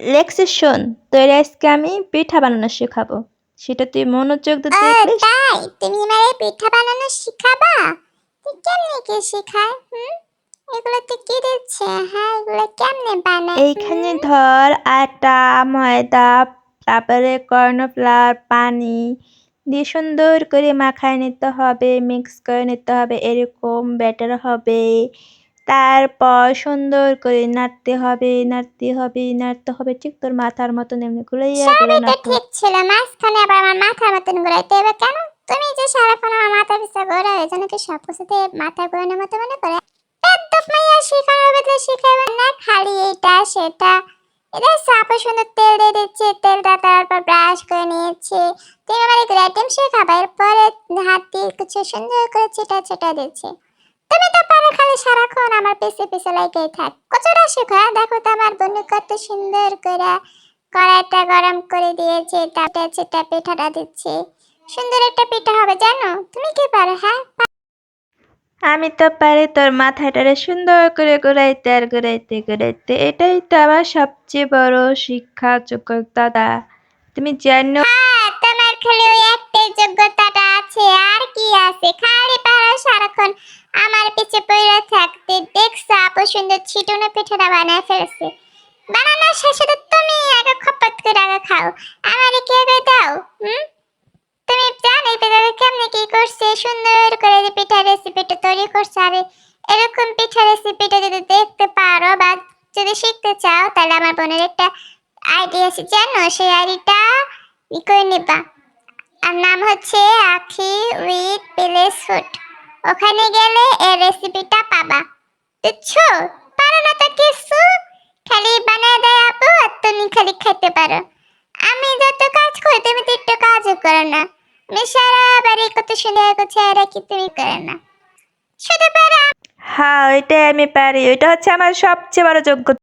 Lexis শোন তোর আজকে আমি পিঠা বানানো শেখাবো। সেটা তুই মনোযোগ দিয়ে ও দেখলে তাই? তুমি আমারে পিঠা বানানো শিখাবা? তুই কেমনে কি শেখায় হুম? এগুলো তো কি দিচ্ছে? হ্যাঁ এগুলো কেমনে বানায় এইখানে ধর আটা ময়দা তারপরে কর্নফ্লাওয়ার পানি দিয়ে সুন্দর করে মাখায় নিতে হবে মিক্স করে নিতে হবে এরকম ব্যাটার হবে। তারপর সুন্দর করে নাড়তে হবে নাড়তে হবে নাড়তে হবে ঠিক তোর মাথার মতন এমনি ঘুরাইয়া সবই তো ঠিক ছিল মাঝখানে আবার আমার মাথার মতন ঘুরাইতে হবে কেন? তুমি যে সারাক্ষণ আমার মাথা পিছা ঘোরা ওই জন্য কি সব কিছুতে মাথা ঘোরানোর মতো মনে করে? একদম মাইয়া শেখানোর বদলে শেখাবে না খালি এটা সেটা। এটা সাপে সুন্দর তেল দিয়ে দিচ্ছে তেলটা তারপর ব্রাশ করে নিয়েছে। তুমি আমার এগুলো আইটেম শেখাবে এরপরে হাত দিয়ে কিছু সুন্দর করে ছেটা ছেটা দিচ্ছে। সারাক্ষণ আমার পিছে পিছে লাগেই থাক। কচুরা শেখা দেখো তো আমার বন্ধু কত সুন্দর করে কড়াইটা গরম করে দিয়েছে তাতে সেটা পিঠাটা দিচ্ছে। সুন্দর একটা পিঠা হবে জানো? তুমি কি পারো হ্যাঁ? আমি তো পারি তোর মাথাটারে সুন্দর করে ঘুরাইতে আর ঘুরাইতে ঘুরাইতে। এটাই তো আমার সবচেয়ে বড় শিক্ষা যোগ্যতা। দা তুমি জানো হ্যাঁ তোমার খালি ওই একটাই যোগ্যতাটা আছে। আর কি আছে? খালি পারো সারাক্ষণ আমার পিছে পড়ে থাকতে দেখছ আপু সুন্দর ছিটুনো পিঠাটা বানায় ফেলছে। বানানোর শেষে তো তুমি আগে খপত করে আগে খাও। আমার কি দাও তুমি জানো পিঠাটা কেমনে কি করছে, সুন্দর করে যে পিঠা রেসিপিটা তৈরি করছে আর এরকম পিঠা রেসিপিটা যদি দেখতে পারো বা যদি শিখতে চাও, তাহলে আমার বোনের একটা আইডিয়া আছে, জানো? সেই আইডিটা ই করে নিবা। আর নাম হচ্ছে আখি উইথ প্লেস ফুড। ওখানে গেলে এই রেসিপিটা পাবা। বুঝছ? কিছু খালি বানায় দেয় আপু, আর তুমি খালি খেতে পারো। আমি যত কাজ করি, তুমি তো একটু কাজও করো না। আমি সারা বাড়ি কত সুন্দর আর কি তুমি করো না। শুধু পারো হ্যাঁ ওইটাই আমি পারি। ওইটা হচ্ছে আমার সবচেয়ে বড় যোগ্যতা।